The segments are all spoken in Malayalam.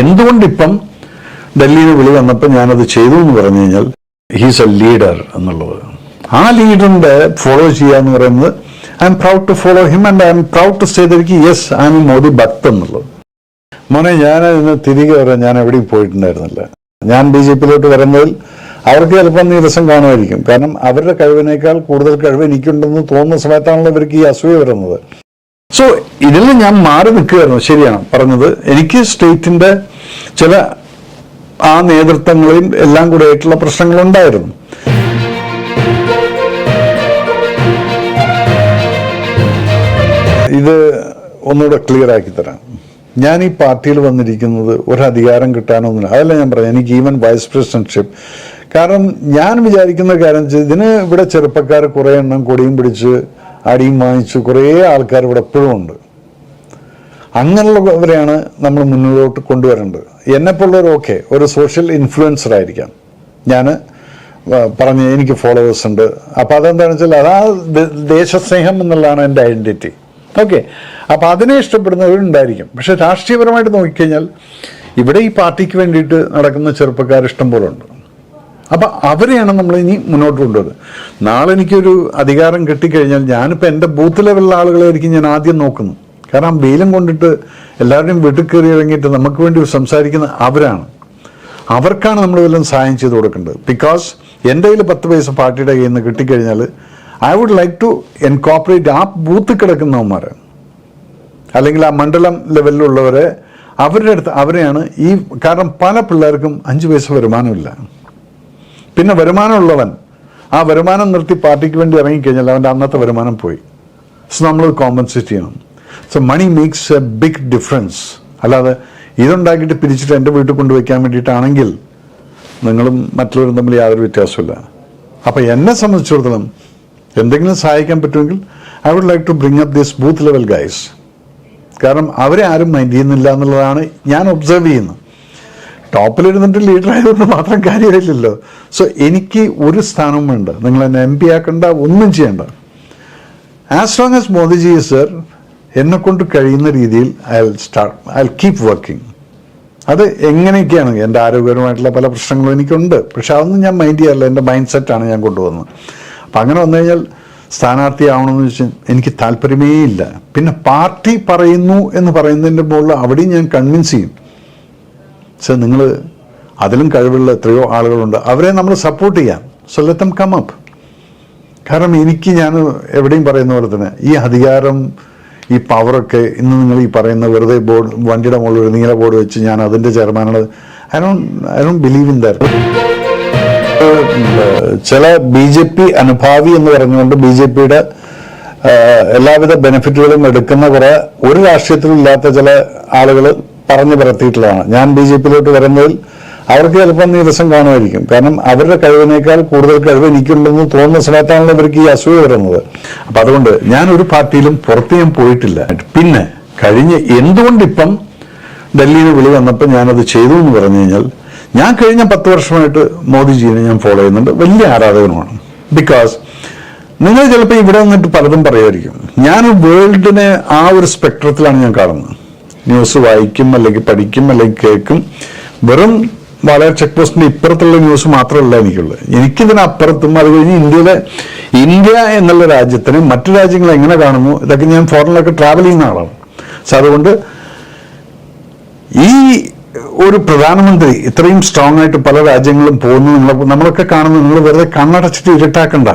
എന്തുകൊണ്ടിപ്പം ഡൽഹിയിൽ വിളി വന്നപ്പോൾ ഞാനത് ചെയ്തു എന്ന് പറഞ്ഞു കഴിഞ്ഞാൽ ഹീസ് എ ലീഡർ എന്നുള്ളത്. ആ ലീഡറിന്റെ ഫോളോ ചെയ്യുക എന്ന് പറയുന്നത് I'm proud to follow him and I'm proud to stay എനിക്ക് yes I'm Modi bhakt എന്നുള്ളത്. മോനെ ഞാൻ ഇന്ന് തിരികെ വരാൻ ഞാൻ എവിടെയും പോയിട്ടുണ്ടായിരുന്നില്ല. ഞാൻ ബി ജെ പിയിലോട്ട് വരുന്നതിൽ അവർക്ക് ചിലപ്പം നീരസം കാണുമായിരിക്കും. കാരണം അവരുടെ കഴിവിനേക്കാൾ കൂടുതൽ കഴിവ് എനിക്കുണ്ടെന്ന് തോന്നുന്ന സമയത്താണല്ലോ ഇവർക്ക് ഈ അസൂയ വരുന്നത്. സോ ഇതിൽ ഞാൻ മാറി നിൽക്കുകയായിരുന്നു. ശരിയാണ് പറഞ്ഞത്. എനിക്ക് സ്റ്റേറ്റിന്റെ ചില ആ നേതൃത്വങ്ങളെയും എല്ലാം കൂടെ ആയിട്ടുള്ള പ്രശ്നങ്ങളുണ്ടായിരുന്നു. ഇത് ഒന്നുകൂടെ ക്ലിയർ ആക്കി തരാം. ഞാൻ ഈ പാർട്ടിയിൽ വന്നിരിക്കുന്നത് ഒരു അധികാരം കിട്ടാനൊന്നുമില്ല. അതല്ല ഞാൻ പറഞ്ഞു എനിക്ക് ഈവൻ വൈസ് പ്രസിഡന്റ്ഷിപ്പ്. കാരണം ഞാൻ വിചാരിക്കുന്ന കാര്യം ഇതിന് ഇവിടെ ചെറുപ്പക്കാർ കുറേ എണ്ണം കൊടിയും പിടിച്ച് അടിയും വാങ്ങിച്ച് കുറേ ആൾക്കാർ ഇവിടെ എപ്പോഴും ഉണ്ട്. അങ്ങനെയുള്ളവരെയാണ് നമ്മൾ മുന്നോട്ട് കൊണ്ടുവരേണ്ടത്. എന്നെപ്പോലുള്ളവർ ഓക്കെ ഒരു സോഷ്യൽ ഇൻഫ്ലുവൻസർ ആയിരിക്കാം. ഞാൻ പറഞ്ഞ് എനിക്ക് ഫോളോവേഴ്സ് ഉണ്ട്. അപ്പം അതെന്താണെന്ന് വെച്ചാൽ അതാ ദേശസ്നേഹം എന്നുള്ളതാണ് എന്റെ ഐഡന്റിറ്റി ഓക്കെ അപ്പോൾ അതിനെ ഇഷ്ടപ്പെടുന്നവരുണ്ടായിരിക്കും. പക്ഷേ രാഷ്ട്രീയപരമായിട്ട് നോക്കിക്കഴിഞ്ഞാൽ ഇവിടെ ഈ പാർട്ടിക്ക് വേണ്ടിയിട്ട് നടക്കുന്ന ചെറുപ്പക്കാർ ഇഷ്ടം പോലെ ഉണ്ട് അപ്പം അവരെയാണ് നമ്മൾ ഇനി മുന്നോട്ട് കൊണ്ടുവരുന്നത്. നാളെ എനിക്കൊരു അധികാരം കിട്ടിക്കഴിഞ്ഞാൽ ഞാനിപ്പോൾ എന്റെ ബൂത്ത് ലെവലിലുള്ള ആളുകളായിരിക്കും ഞാൻ ആദ്യം നോക്കുന്നു കാരണം വെയിലും കൊണ്ടിട്ട് എല്ലാവരുടെയും വീട്ടിൽ കയറി ഇറങ്ങിയിട്ട് നമുക്ക് വേണ്ടി സംസാരിക്കുന്ന അവരാണ്. അവർക്കാണ് നമ്മൾ വല്ലതും സഹായം ചെയ്ത് കൊടുക്കേണ്ടത്. ബിക്കോസ് എന്റെ കയ്യിൽ പത്ത് പൈസ പാർട്ടിയുടെ കയ്യിൽ നിന്ന് കിട്ടിക്കഴിഞ്ഞാൽ I would like to incorporate ആ ബൂത്ത് കിടക്കുന്നവന്മാരെ അല്ലെങ്കിൽ ആ മണ്ഡലം ലെവലിലുള്ളവരെ അവരുടെ അടുത്ത് അവരെയാണ് ഈ കാരണം പല പിള്ളേർക്കും അഞ്ച് പൈസ വരുമാനമില്ല. പിന്നെ വരുമാനമുള്ളവൻ. ആ വരുമാനം നിർത്തി പാർട്ടിക്ക് വേണ്ടി ഇറങ്ങിക്കഴിഞ്ഞാൽ അവന്റെ അന്നത്തെ വരുമാനം പോയി. സോ നമ്മൾ കോമ്പൻസേറ്റ് ചെയ്യണം. So money makes a big difference അല്ലാതെ ഇതുണ്ടാക്കിയിട്ട് പിരിച്ചിട്ട് എന്റെ വീട്ടിൽ കൊണ്ടുവയ്ക്കാൻ വേണ്ടിയിട്ടാണെങ്കിൽ നിങ്ങളും മറ്റുള്ളവരും തമ്മിൽ യാതൊരു വ്യത്യാസമില്ല അപ്പോൾ എന്നെ സംബന്ധിച്ചിടത്തോളം എന്തെങ്കിലും സഹായിക്കാൻ പറ്റുമെങ്കിൽ I would like to bring up this booth level guys കാരണം അവരെ ആരും മൈൻഡ് ചെയ്യുന്നില്ല എന്നുള്ളതാണ് ഞാൻ ഒബ്സർവ് ചെയ്യുന്നത്. ടോപ്പിലിരുന്നിട്ട് ലീഡർ ആയതുകൊണ്ട് മാത്രം കാര്യമില്ലല്ലോ സോ എനിക്ക് ഒരു സ്ഥാനവും വേണ്ട നിങ്ങൾ എന്നെ എം പി ആക്കണ്ട ഒന്നും ചെയ്യണ്ട. As long as Modiji sir എന്നെ കൊണ്ട് കഴിയുന്ന രീതിയിൽ I start I keep working അത് എങ്ങനെയൊക്കെയാണ്? എന്റെ ആരോഗ്യപരമായിട്ടുള്ള പല പ്രശ്നങ്ങളും എനിക്കുണ്ട്. പക്ഷെ അതൊന്നും ഞാൻ മൈൻഡ് ചെയ്യാറില്ല. എന്റെ മൈൻഡ് സെറ്റാണ് ഞാൻ കൊണ്ടുവന്നത്. അപ്പം അങ്ങനെ വന്നു കഴിഞ്ഞാൽ സ്ഥാനാർത്ഥിയാവണമെന്ന് വെച്ചാൽ എനിക്ക് താല്പര്യമേ ഇല്ല. പിന്നെ പാർട്ടി പറയുന്നു എന്ന് പറയുന്നതിന്റെ മുകളിൽ അവിടെയും ഞാൻ കൺവിൻസ് ചെയ്യും. സോ നിങ്ങൾ അതിലും കഴിവുള്ള എത്രയോ ആളുകളുണ്ട്. അവരെ നമ്മൾ സപ്പോർട്ട് ചെയ്യാം. സോ ലെറ്റ് കം അപ്പ് കാരണം എനിക്ക് ഞാൻ എവിടെയും പറയുന്ന പോലെ തന്നെ ഈ അധികാരം ഈ പവറൊക്കെ ഇന്ന് നിങ്ങൾ ഈ പറയുന്ന വെറുതെ ബോർഡ് വണ്ടിയുടെ മുകളിൽ ഒരു നീല ബോർഡ് വെച്ച് ഞാൻ അതിന്റെ ചെയർമാനാണ്. I don't I don't believe in that ചില ബി ജെ പി അനുഭാവി എന്ന് പറഞ്ഞുകൊണ്ട് ബി ജെ പിയുടെ എല്ലാവിധ ബെനിഫിറ്റുകളും എടുക്കുന്ന കുറെ ഒരു രാഷ്ട്രീയത്തിലും ഇല്ലാത്ത ചില ആളുകൾ പറഞ്ഞു പരത്തിയിട്ടുള്ളതാണ് ഞാൻ ബി ജെ പിയിലോട്ട് വരുന്നതിൽ അവർക്ക് ചിലപ്പം നീരസം കാണുമായിരിക്കും. കാരണം അവരുടെ കഴിവിനേക്കാൾ കൂടുതൽ കഴിവ് എനിക്കുണ്ടെന്ന് തോന്നുന്ന സമയത്താണല്ലോ അവർക്ക് ഈ അസൂയ വരുന്നത്. അപ്പൊ അതുകൊണ്ട് ഞാൻ ഒരു പാർട്ടിയിലും പുറത്ത് ഞാൻ പോയിട്ടില്ല. പിന്നെ കഴിഞ്ഞ് എന്തുകൊണ്ടിപ്പം ഡൽഹിയിൽ വിളി വന്നപ്പോൾ ഞാനത് ചെയ്തു എന്ന് പറഞ്ഞു കഴിഞ്ഞാൽ ഞാൻ കഴിഞ്ഞ പത്ത് വർഷമായിട്ട് മോദിജീനെ ഞാൻ ഫോളോ ചെയ്യുന്നുണ്ട്. വലിയ ആരാധകനുമാണ്. ബിക്കോസ് നിങ്ങൾ ചിലപ്പോൾ ഇവിടെ വന്നിട്ട് പലതും പറയുമായിരിക്കും ഞാൻ വേൾഡിനെ ആ ഒരു സ്പെക്ട്രത്തിലാണ് ഞാൻ കാണുന്നത്. ന്യൂസ് വായിക്കും അല്ലെങ്കിൽ പഠിക്കും അല്ലെങ്കിൽ കേൾക്കും. വെറും വളരെ ചെക്ക് പോസ്റ്റിന്റെ ഇപ്പുറത്തുള്ള ന്യൂസ് മാത്രമല്ല എനിക്കുള്ളത്. എനിക്കിതിനപ്പുറത്തും അത് കഴിഞ്ഞ് ഇന്ത്യയിലെ ഇന്ത്യ എന്നുള്ള രാജ്യത്തിന് മറ്റു രാജ്യങ്ങൾ എങ്ങനെ കാണുന്നു? ഇതൊക്കെ ഞാൻ ഫോറിനിലൊക്കെ ട്രാവൽ ചെയ്യുന്ന ആളാണ്. സോ അതുകൊണ്ട് ഈ ഒരു പ്രധാനമന്ത്രി ഇത്രയും സ്ട്രോങ് ആയിട്ട് പല രാജ്യങ്ങളും പോകുന്നു. നിങ്ങൾ നമ്മളൊക്കെ കാണുന്നു. നിങ്ങൾ വെറുതെ കണ്ണടച്ചിട്ട് ഇരുട്ടാക്കണ്ട.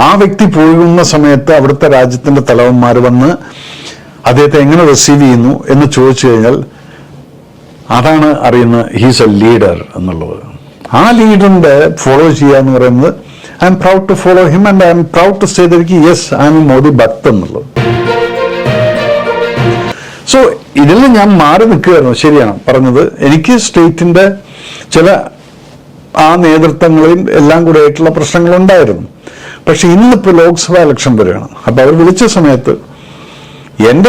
ആ വ്യക്തി പോകുന്ന സമയത്ത് അവിടുത്തെ രാജ്യത്തിന്റെ തലവന്മാർ വന്ന് അദ്ദേഹത്തെ എങ്ങനെ റിസീവ് ചെയ്യുന്നു എന്ന് ചോദിച്ചു കഴിഞ്ഞാൽ അതാണ് അറിയുന്ന ഹീസ് എ ലീഡർ എന്നുള്ളത്. ആ ലീഡറിന്റെ ഫോളോ ചെയ്യുക എന്ന് പറയുന്നത് I'm proud to follow him and I'm proud to stay ദിക്ക് yes I'm Modi bhakt എന്നുള്ളത്. സോ ഇതിൽ ഞാൻ മാറി നിൽക്കുകയായിരുന്നു. ശരിയാണ് പറഞ്ഞത്. എനിക്ക് സ്റ്റേറ്റിന്റെ ചില ആ നേതൃത്വങ്ങളെയും എല്ലാം കൂടെ ആയിട്ടുള്ള പ്രശ്നങ്ങളുണ്ടായിരുന്നു. പക്ഷെ ഇന്നിപ്പോൾ ലോക്സഭാ ഇലക്ഷൻ വരികയാണ് അപ്പോൾ അവർ വിളിച്ച സമയത്ത്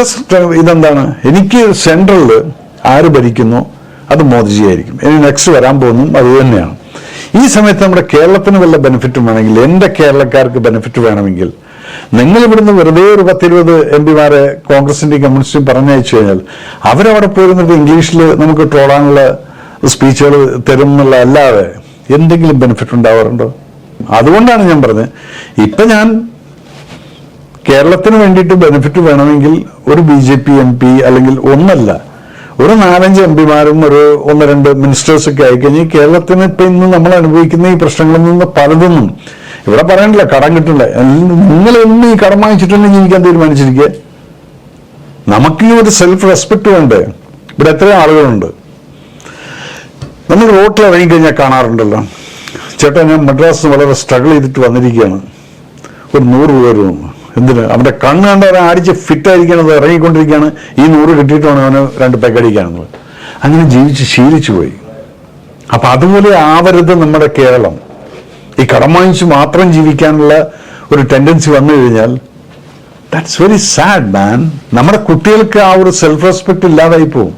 സ്റ്റ- ഇതെന്താണ്? എനിക്ക് സെൻട്രലിൽ ആര് ഭരിക്കുന്നു? അത് മോദിജി ആയിരിക്കും. ഇനി നെക്സ്റ്റ് വരാൻ പോകുന്നു. അത് തന്നെയാണ്. ഈ സമയത്ത് നമ്മുടെ കേരളത്തിന് വല്ല ബെനിഫിറ്റും വേണമെങ്കിൽ എന്റെ കേരളക്കാർക്ക് ബെനിഫിറ്റ് വേണമെങ്കിൽ നിങ്ങൾ ഇവിടുന്ന് വെറുതെ ഒരു പത്തിരുപത് എം പിമാരെ കോൺഗ്രസിന്റെയും കമ്മ്യൂണിസ്റ്റും പറഞ്ഞയച്ചു കഴിഞ്ഞാൽ അവരവിടെ പോയിരുന്നിട്ട് ഇംഗ്ലീഷിൽ നമുക്ക് ട്രോളാനുള്ള സ്പീച്ചുകൾ തരും എന്നുള്ള അല്ലാതെ എന്തെങ്കിലും ബെനിഫിറ്റ് ഉണ്ടാവാറുണ്ടോ? അതുകൊണ്ടാണ് ഞാൻ പറഞ്ഞത്. ഇപ്പൊ ഞാൻ കേരളത്തിന് വേണ്ടിയിട്ട് ബെനിഫിറ്റ് വേണമെങ്കിൽ ഒരു B J P M P അല്ലെങ്കിൽ ഒന്നല്ല ഒരു നാലഞ്ച് എം പിമാരും ഒരു ഒന്ന് രണ്ട് മിനിസ്റ്റേഴ്സ് ഒക്കെ ആയിക്കഴിഞ്ഞ് കേരളത്തിന് ഇപ്പൊ ഇന്ന് നമ്മൾ അനുഭവിക്കുന്ന ഈ പ്രശ്നങ്ങളിൽ നിന്ന് പലതൊന്നും ഇവിടെ പറയണില്ല കടം കിട്ടില്ല നിങ്ങൾ എന്ന് ഈ കടം വാങ്ങിച്ചിട്ടുണ്ടെങ്കിൽ ജീവിക്കാൻ തീരുമാനിച്ചിരിക്കുക? നമുക്ക് ഈ ഒരു സെൽഫ് റെസ്പെക്ട് വേണ്ടേ? ഇവിടെ എത്ര ആളുകളുണ്ട്. നമ്മൾ റോട്ടിൽ ഇറങ്ങിക്കഴിഞ്ഞാൽ കാണാറുണ്ടല്ലോ. ചേട്ടാ ഞാൻ മദ്രാസ് വളരെ സ്ട്രഗിൾ ചെയ്തിട്ട് വന്നിരിക്കുകയാണ്. ഒരു നൂറ് രൂപ തരുന്നു എന്തിന് അവന്റെ കണ്ണ് കണ്ട അവൻ അടിച്ച് ഫിറ്റ് ആയിരിക്കണത് ഇറങ്ങിക്കൊണ്ടിരിക്കുകയാണ് ഈ നൂറ് കിട്ടിയിട്ടാണ് അവന് രണ്ട് പെക്കടിക്കാനുള്ളത് അങ്ങനെ ജീവിച്ച് ശീലിച്ചു പോയി. അപ്പൊ അതുപോലെ ആവരുത് നമ്മുടെ കേരളം. ഈ കടം വാങ്ങിച്ച് മാത്രം ജീവിക്കാനുള്ള ഒരു ടെൻഡൻസി വന്നു കഴിഞ്ഞാൽ ദാറ്റ്സ് വെരി സാഡ് മാൻ നമ്മുടെ കുട്ടികൾക്ക് ആ ഒരു സെൽഫ് റെസ്പെക്ട് ഇല്ലാതായി പോവും.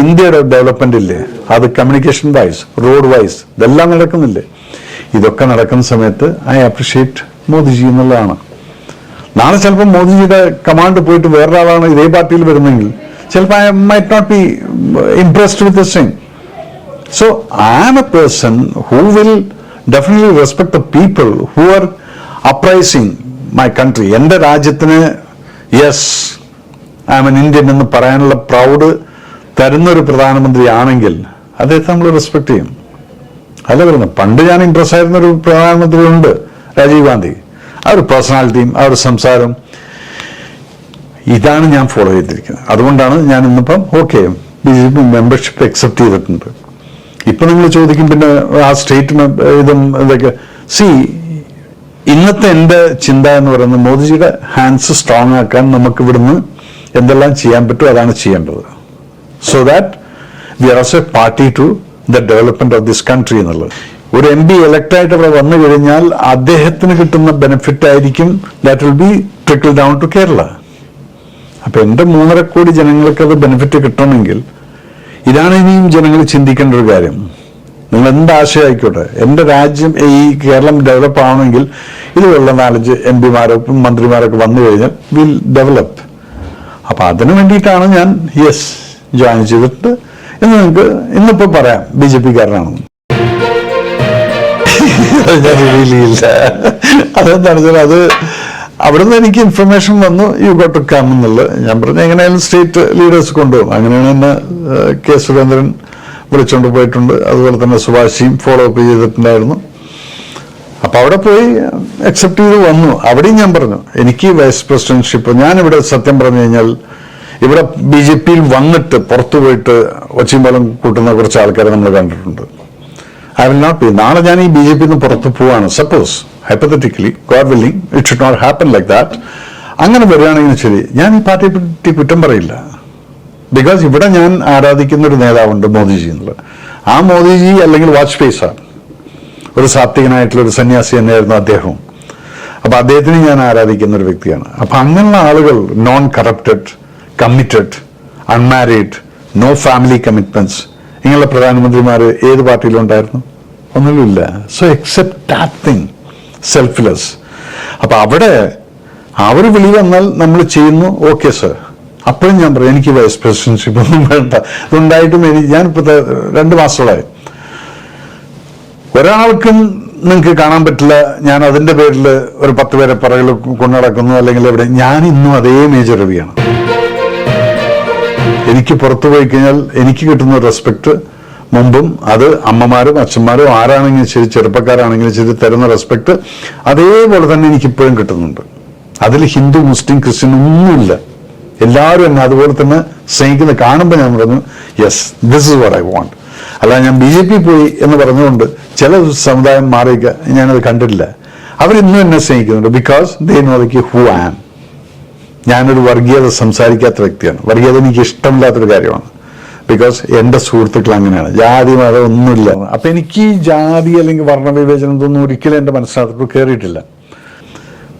ഇന്ത്യയുടെ ഡെവലപ്മെന്റ് ഇല്ലേ? അത് കമ്മ്യൂണിക്കേഷൻ വൈസ് റോഡ് വൈസ് ഇതെല്ലാം നടക്കുന്നില്ലേ? ഇതൊക്കെ നടക്കുന്ന സമയത്ത് ഐ അപ്രിഷിയേറ്റ് മോദിജി എന്നുള്ളതാണ്. നാളെ ചിലപ്പോൾ മോദിജിയുടെ കമാൻഡ് പോയിട്ട് വേറൊരാളാണ് ഇതേ പാർട്ടിയിൽ വരുന്നെങ്കിൽ ചിലപ്പോൾ I might not be impressed with this thing so I am a person who will definitely respect the people who are appraising my country എന്റെ രാജ്യത്തിന് yes I am an Indian എന്ന് പറയാനുള്ള പ്രൗഡ് തരുന്ന ഒരു പ്രധാനമന്ത്രി ആണെങ്കിൽ അദ്ദേഹത്തെ നമ്മൾ റെസ്പെക്ട് ചെയ്യും. അല്ല പറയുന്നത് പണ്ട് ഞാൻ ഇംപ്രസ് ആയിരുന്ന ഒരു പ്രധാനമന്ത്രി ഉണ്ട് രാജീവ് ഗാന്ധി. ആ ഒരു പേഴ്സണാലിറ്റിയും ആ ഒരു സംസാരം ഇതാണ് ഞാൻ ഫോളോ ചെയ്തിരിക്കുന്നത്. അതുകൊണ്ടാണ് ഞാൻ ഇന്നിപ്പം okay B J P membership accept ചെയ്തിട്ടുണ്ട്. ഇപ്പം നിങ്ങൾ ചോദിക്കും പിന്നെ ആ സ്റ്റേറ്റ് ഇതും ഇതൊക്കെ. സി ഇന്നത്തെ എന്റെ ചിന്ത എന്ന് പറയുന്നത് മോദിജിയുടെ ഹാൻഡ്സ് സ്ട്രോങ് ആക്കാൻ നമുക്ക് ഇവിടുന്ന് എന്തെല്ലാം ചെയ്യാൻ പറ്റും അതാണ് ചെയ്യേണ്ടത്. So that we are as a party to the development of this country എന്നുള്ളത്. ഒരു എം പി ഇലക്ട് ആയിട്ട് അവിടെ വന്നു കഴിഞ്ഞാൽ അദ്ദേഹത്തിന് കിട്ടുന്ന ബെനിഫിറ്റ് ആയിരിക്കും. That will be trickle down to Kerala അപ്പൊ എന്റെ മൂന്നര കോടി ജനങ്ങൾക്ക് അത് ബെനിഫിറ്റ് കിട്ടണമെങ്കിൽ ഇതാണ് ഇനിയും ജനങ്ങൾ ചിന്തിക്കേണ്ട ഒരു കാര്യം. നിങ്ങൾ എന്താശയമായിക്കോട്ടെ എന്റെ രാജ്യം ഈ കേരളം ഡെവലപ്പ് ആവണമെങ്കിൽ ഇതുപോലുള്ള നാലഞ്ച് എം പിമാരോ മന്ത്രിമാരൊക്കെ വന്നു കഴിഞ്ഞാൽ വിൽ ഡെവലപ്പ് അപ്പൊ അതിനു വേണ്ടിയിട്ടാണ് ഞാൻ യെസ് ജോയിൻ ചെയ്തിട്ട് എന്ന് നിങ്ങൾക്ക് ഇന്നിപ്പോ പറയാം. ബി ജെ പിക്കാരനാണെന്ന് ചെയ്യില്ല അതെന്താണ് വെച്ചാൽ അത് അവിടുന്ന് എനിക്ക് ഇൻഫർമേഷൻ വന്നു യു ഗോട്ട് ടു കം എന്നുള്ളത്. ഞാൻ പറഞ്ഞു എങ്ങനെയായാലും സ്റ്റേറ്റ് ലീഡേഴ്സ് കൊണ്ടുപോകും. അങ്ങനെയാണ് എന്നെ കെ സുരേന്ദ്രൻ വിളിച്ചുകൊണ്ട് പോയിട്ടുണ്ട്. അതുപോലെ തന്നെ സുഭാഷിയും ഫോളോ അപ്പ് ചെയ്തിട്ടുണ്ടായിരുന്നു. അപ്പോൾ അവിടെ പോയി അക്സെപ്റ്റ് ചെയ്ത് വന്നു. അവിടെയും ഞാൻ പറഞ്ഞു എനിക്ക് വൈസ് പ്രസിഡൻഷിപ്പ് ഞാനിവിടെ സത്യം പറഞ്ഞു കഴിഞ്ഞാൽ ഇവിടെ ബി ജെ പിയിൽ വന്നിട്ട് പുറത്തു പോയിട്ട് ഒച്ചയും കൂട്ടുന്ന കുറച്ച് ആൾക്കാരെ നമ്മൾ കണ്ടിട്ടുണ്ട്. ഐ വിൽ നോട്ട് ബി നാളെ ഞാൻ ഈ ബി ജെ പിന്ന് പുറത്ത് പോവാണ്. Suppose hypothetically God willing it should not happen like that അങ്ങനെ വരികയാണെങ്കിൽ ശരി. ഞാൻ ഈ പാർട്ടിയെ പറ്റി കുറ്റം പറയില്ല. ബിക്കോസ് ഇവിടെ ഞാൻ ആരാധിക്കുന്ന ഒരു നേതാവുണ്ട് മോദിജി എന്നുള്ളത്. ആ മോദിജി അല്ലെങ്കിൽ വാജ്പേയി സാർ ഒരു സാത്വികനായിട്ടുള്ള ഒരു സന്യാസി തന്നെയായിരുന്നു അദ്ദേഹവും. അപ്പോൾ അദ്ദേഹത്തിന് ഞാൻ ആരാധിക്കുന്ന ഒരു വ്യക്തിയാണ്. അപ്പോൾ അങ്ങനെയുള്ള ആളുകൾ non corrupted committed unmarried no family commitments ഇങ്ങനെയുള്ള പ്രധാനമന്ത്രിമാർ ഏത് പാർട്ടിയിലുണ്ടായിരുന്നു? ഒന്നുമില്ല. So except that thing selfless അപ്പം അവിടെ അവർ വിളി വന്നാൽ നമ്മൾ ചെയ്യുന്നു ഓക്കെ സർ അപ്പോഴും ഞാൻ പറയും എനിക്ക് വൈസ് പ്രസിഡൻഷിപ്പ് ഒന്നും വേണ്ട. ഇതുണ്ടായിട്ടും എനിക്ക് ഞാനിപ്പോൾ രണ്ട് മാസത്തോളായി. ഒരാൾക്കും നിങ്ങൾക്ക് കാണാൻ പറ്റില്ല. ഞാൻ അതിന്റെ പേരിൽ ഒരു പത്ത് പേരെ പിറകിൽ കൊണ്ടു നടക്കുന്നു. അല്ലെങ്കിൽ എവിടെ ഞാൻ ഇന്നും അതേ മേജർ രവിയാണ് എനിക്ക് പുറത്തു പോയി കഴിഞ്ഞാൽ എനിക്ക് കിട്ടുന്ന റെസ്പെക്ട് മുമ്പും അത് അമ്മമാരും അച്ഛന്മാരും ആരാണെങ്കിലും ശരി ചെറുപ്പക്കാരാണെങ്കിലും ശരി തരുന്ന റെസ്പെക്ട് അതേപോലെ തന്നെ എനിക്ക് ഇപ്പോഴും കിട്ടുന്നുണ്ട്. അതിൽ ഹിന്ദു മുസ്ലിം ക്രിസ്ത്യൻ ഒന്നുമില്ല. എല്ലാവരും എന്നെ അതുപോലെ തന്നെ സ്നേഹിക്കുന്ന കാണുമ്പോൾ ഞാൻ പറഞ്ഞു yes this is what I want അല്ല ഞാൻ ബി ജെ പി പോയി എന്ന് പറഞ്ഞുകൊണ്ട് ചില സമുദായം മാറിയൊക്കെ ഞാനത് കണ്ടിട്ടില്ല. അവരിന്നും എന്നെ സ്നേഹിക്കുന്നുണ്ട് because they know the who am ഞാനൊരു വർഗീയത സംസാരിക്കാത്ത വ്യക്തിയാണ്. വർഗീയത എനിക്ക് ഇഷ്ടമില്ലാത്തൊരു കാര്യമാണ്. ബിക്കോസ് എന്റെ സുഹൃത്തുക്കൾ അങ്ങനെയാണ്. ജാതി മത ഒന്നുമില്ല. അപ്പൊ എനിക്ക് ജാതി അല്ലെങ്കിൽ വർണവിവേചനം ഇതൊന്നും ഒരിക്കലും എന്റെ മനസ്സിലാക്കി കയറിയിട്ടില്ല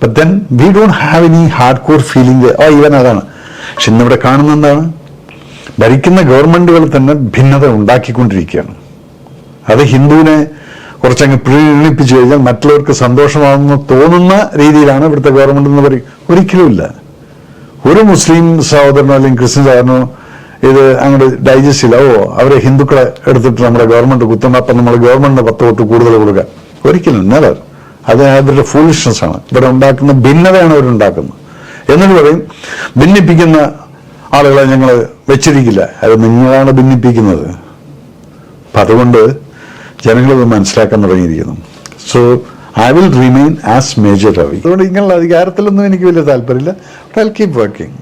but then we don't have any hard core feeling oh even അതാണ്. പക്ഷെ ഇന്നിവിടെ കാണുന്ന എന്താണ്? ഭരിക്കുന്ന ഗവൺമെന്റുകൾ തന്നെ ഭിന്നത ഉണ്ടാക്കിക്കൊണ്ടിരിക്കുകയാണ്. അത് ഹിന്ദുവിനെ കുറച്ചങ്ങ് പ്രീണിപ്പിച്ചു കഴിഞ്ഞാൽ മറ്റുള്ളവർക്ക് സന്തോഷമാണെന്ന് തോന്നുന്ന രീതിയിലാണ് ഇവിടുത്തെ ഗവൺമെന്റ് എന്ന് പറയും ഒരിക്കലുമില്ല ഒരു മുസ്ലിം സഹോദരനോ അല്ലെങ്കിൽ ക്രിസ്ത്യൻ സഹോദരനോ ഇത് അങ്ങോട്ട് ഡൈജസ്റ്റ് ചെയ്യില്ല ഓ അവരെ ഹിന്ദുക്കളെ എടുത്തിട്ട് നമ്മുടെ ഗവൺമെന്റ് കുത്തണം അപ്പം നമ്മുടെ ഗവൺമെന്റിന് പത്ത് വോട്ട് കൂടുതൽ കൊടുക്കുക ഒരിക്കലും നെവർ അത് അവരുടെ ഫൂളിഷ്നെസ് ആണ്. ഇവിടെ ഉണ്ടാക്കുന്ന ഭിന്നതയാണ് അവരുണ്ടാക്കുന്നത് എന്നിട്ട് പറയും ഭിന്നിപ്പിക്കുന്ന ആളുകളെ ഞങ്ങൾ വെച്ചിരിക്കില്ല. അത് നിങ്ങളാണ് ഭിന്നിപ്പിക്കുന്നത്. അപ്പം അതുകൊണ്ട് ജനങ്ങളത് മനസ്സിലാക്കാൻ തുടങ്ങിയിരിക്കുന്നു. So I will remain as Major Ravi അതുകൊണ്ട് ഇങ്ങനെയുള്ള അധികാരത്തിലൊന്നും എനിക്ക് വലിയ താല്പര്യമില്ല ഐ കീപ് വർക്കിംഗ്